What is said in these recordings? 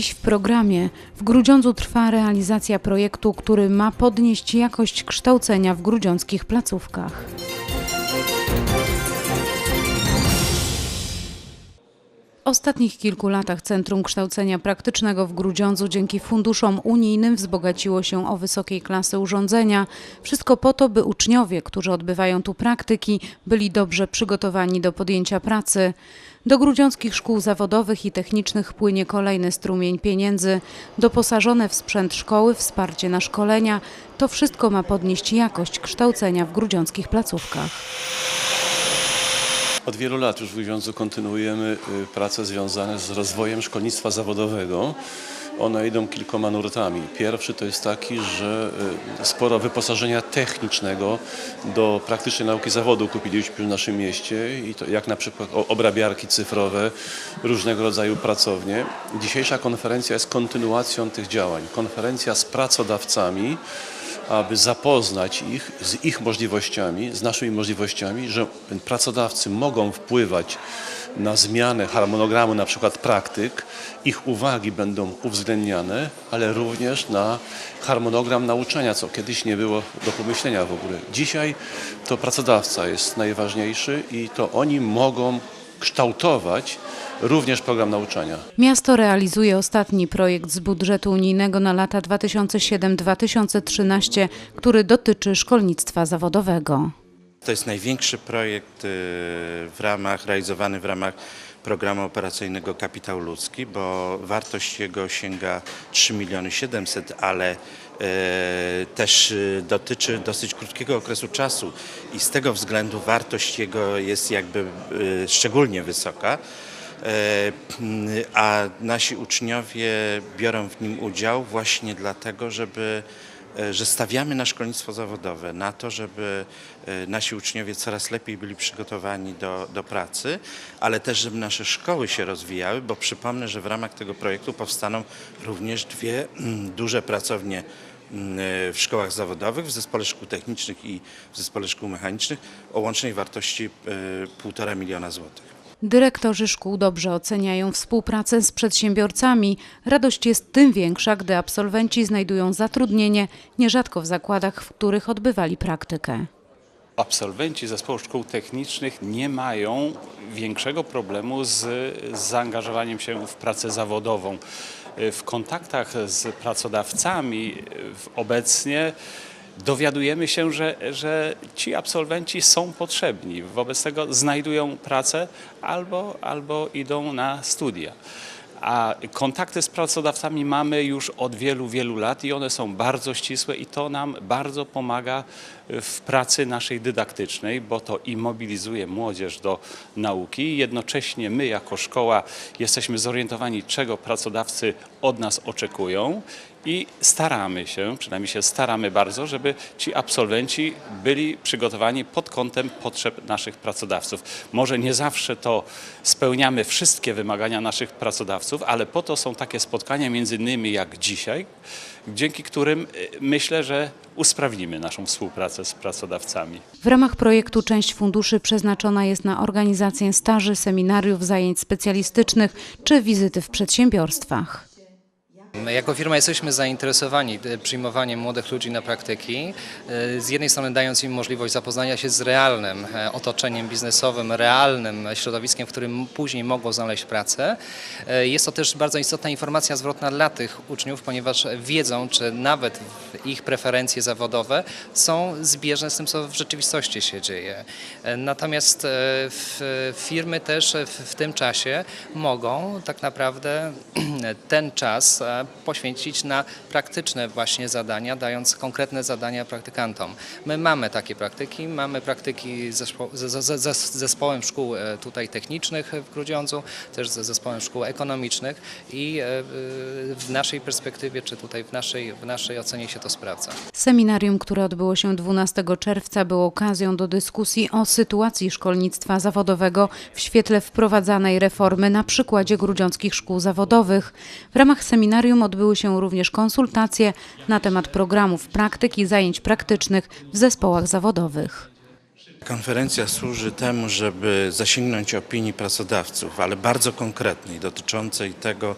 Dziś w programie w Grudziądzu trwa realizacja projektu, który ma podnieść jakość kształcenia w grudziąckich placówkach. Ostatnich kilku latach Centrum Kształcenia Praktycznego w Grudziądzu dzięki funduszom unijnym wzbogaciło się o wysokiej klasy urządzenia. Wszystko po to, by uczniowie, którzy odbywają tu praktyki, byli dobrze przygotowani do podjęcia pracy. Do grudziąckich szkół zawodowych i technicznych płynie kolejny strumień pieniędzy. Doposażone w sprzęt szkoły, wsparcie na szkolenia, to wszystko ma podnieść jakość kształcenia w grudziąckich placówkach. Od wielu lat już w Grudziądzu kontynuujemy y, prace związane z rozwojem szkolnictwa zawodowego. One idą kilkoma nurtami. Pierwszy to jest taki, że y, sporo wyposażenia technicznego do praktycznej nauki zawodu kupiliśmy w naszym mieście i to jak na przykład obrabiarki cyfrowe, różnego rodzaju pracownie. Dzisiejsza konferencja jest kontynuacją tych działań. Konferencja z pracodawcami, aby zapoznać ich z ich możliwościami, z naszymi możliwościami, że pracodawcy mogą wpływać na zmianę harmonogramu na przykład praktyk, ich uwagi będą uwzględniane, ale również na harmonogram nauczania, co kiedyś nie było do pomyślenia w ogóle. Dzisiaj to pracodawca jest najważniejszy i to oni mogą kształtować również program nauczania. Miasto realizuje ostatni projekt z budżetu unijnego na lata 2007-2013, który dotyczy szkolnictwa zawodowego. To jest największy projekt y, w ramach, realizowany w ramach programu operacyjnego Kapitał Ludzki, bo wartość jego sięga 3 miliony 700, ale też y, dotyczy dosyć krótkiego okresu czasu i z tego względu wartość jego jest jakby y, szczególnie wysoka. E, A nasi uczniowie biorą w nim udział właśnie dlatego, żeby e, że stawiamy na szkolnictwo zawodowe, na to, żeby e, nasi uczniowie coraz lepiej byli przygotowani do, do pracy, ale też, żeby nasze szkoły się rozwijały, bo przypomnę, że w ramach tego projektu powstaną również dwie mm, duże pracownie mm, w szkołach zawodowych, w Zespole Szkół Technicznych i w Zespole Szkół Mechanicznych o łącznej wartości e, 1,5 miliona złotych. Dyrektorzy szkół dobrze oceniają współpracę z przedsiębiorcami. Radość jest tym większa, gdy absolwenci znajdują zatrudnienie, nierzadko w zakładach, w których odbywali praktykę. Absolwenci zespołu szkół technicznych nie mają większego problemu z, zaangażowaniem się w pracę zawodową. W kontaktach z pracodawcami obecnie dowiadujemy się, że, że ci absolwenci są potrzebni. Wobec tego znajdują pracę albo, albo idą na studia. A kontakty z pracodawcami mamy już od wielu, wielu lat i one są bardzo ścisłe i to nam bardzo pomaga w pracy naszej dydaktycznej, bo to i mobilizuje młodzież do nauki. Jednocześnie my jako szkoła jesteśmy zorientowani, czego pracodawcy od nas oczekują i staramy się, przynajmniej się staramy bardzo, żeby ci absolwenci byli przygotowani pod kątem potrzeb naszych pracodawców. Może nie zawsze to spełniamy wszystkie wymagania naszych pracodawców, ale po to są takie spotkania między innymi jak dzisiaj, dzięki którym y, myślę, że usprawnimy naszą współpracę z pracodawcami. W ramach projektu część funduszy przeznaczona jest na organizację staży, seminariów, zajęć specjalistycznych czy wizyty w przedsiębiorstwach. My jako firma jesteśmy zainteresowani e, przyjmowaniem młodych ludzi na praktyki. E, Z jednej strony dając im możliwość zapoznania się z realnym e, otoczeniem biznesowym, realnym środowiskiem, w którym później mogą znaleźć pracę. Jest to też bardzo istotna informacja zwrotna dla tych uczniów, ponieważ wiedzą, czy nawet ich preferencje zawodowe są zbieżne z tym, co w rzeczywistości się dzieje. Natomiast firmy też w, tym czasie mogą tak naprawdę ten czas poświęcić na praktyczne właśnie zadania, dając konkretne zadania praktykantom. My mamy takie praktyki, mamy praktyki z zespo- z, z, z, z zespołem szkół e, tutaj technicznych w Grudziądzu, też ze zespołem szkół ekonomicznych i e, w naszej perspektywie, czy tutaj w naszej, w naszej ocenie się to sprawdza. Seminarium, które odbyło się 12 czerwca, było okazją do dyskusji o sytuacji szkolnictwa zawodowego w świetle wprowadzanej reformy na przykładzie grudziąckich szkół zawodowych. W ramach seminarium odbyły się również konsultacje na temat programów praktyk i zajęć praktycznych w zespołach zawodowych. Konferencja służy temu, żeby zasięgnąć opinii pracodawców, ale bardzo konkretnej, dotyczącej tego,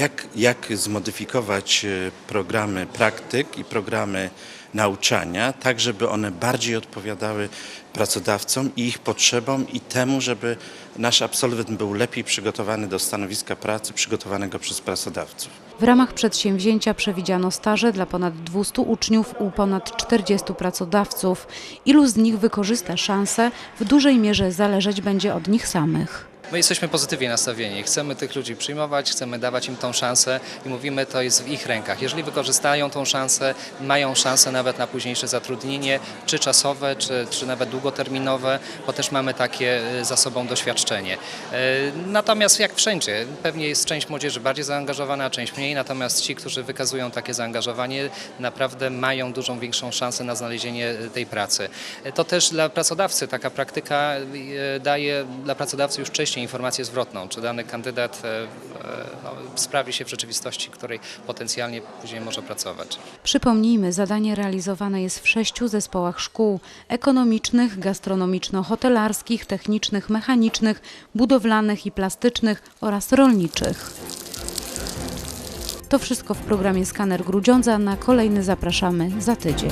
jak, jak zmodyfikować e, programy praktyk i programy nauczania, tak żeby one bardziej odpowiadały pracodawcom i ich potrzebom i temu, żeby nasz absolwent był lepiej przygotowany do stanowiska pracy przygotowanego przez pracodawców. W ramach przedsięwzięcia przewidziano staże dla ponad 200 uczniów u ponad 40 pracodawców. Ilu z nich wykorzysta szansę, w dużej mierze zależeć będzie od nich samych. My jesteśmy pozytywnie nastawieni. Chcemy tych ludzi przyjmować, chcemy dawać im tą szansę i mówimy, to jest w ich rękach. Jeżeli wykorzystają tą szansę, mają szansę nawet na późniejsze zatrudnienie, czy czasowe, czy, czy nawet długoterminowe, bo też mamy takie y, za sobą doświadczenie. Y, Natomiast jak wszędzie, pewnie jest część młodzieży bardziej zaangażowana, część mniej, natomiast ci, którzy wykazują takie zaangażowanie, naprawdę mają dużą, większą szansę na znalezienie y, tej pracy. To też dla pracodawcy taka praktyka daje dla pracodawcy już wcześniej informację zwrotną, czy dany kandydat e, e, no, sprawi się w rzeczywistości, której potencjalnie później może pracować. Przypomnijmy, zadanie realizowane jest w sześciu zespołach szkół ekonomicznych, gastronomiczno-hotelarskich, technicznych, mechanicznych, budowlanych i plastycznych oraz rolniczych. To wszystko w programie Skaner Grudziądza. Na kolejny zapraszamy za tydzień.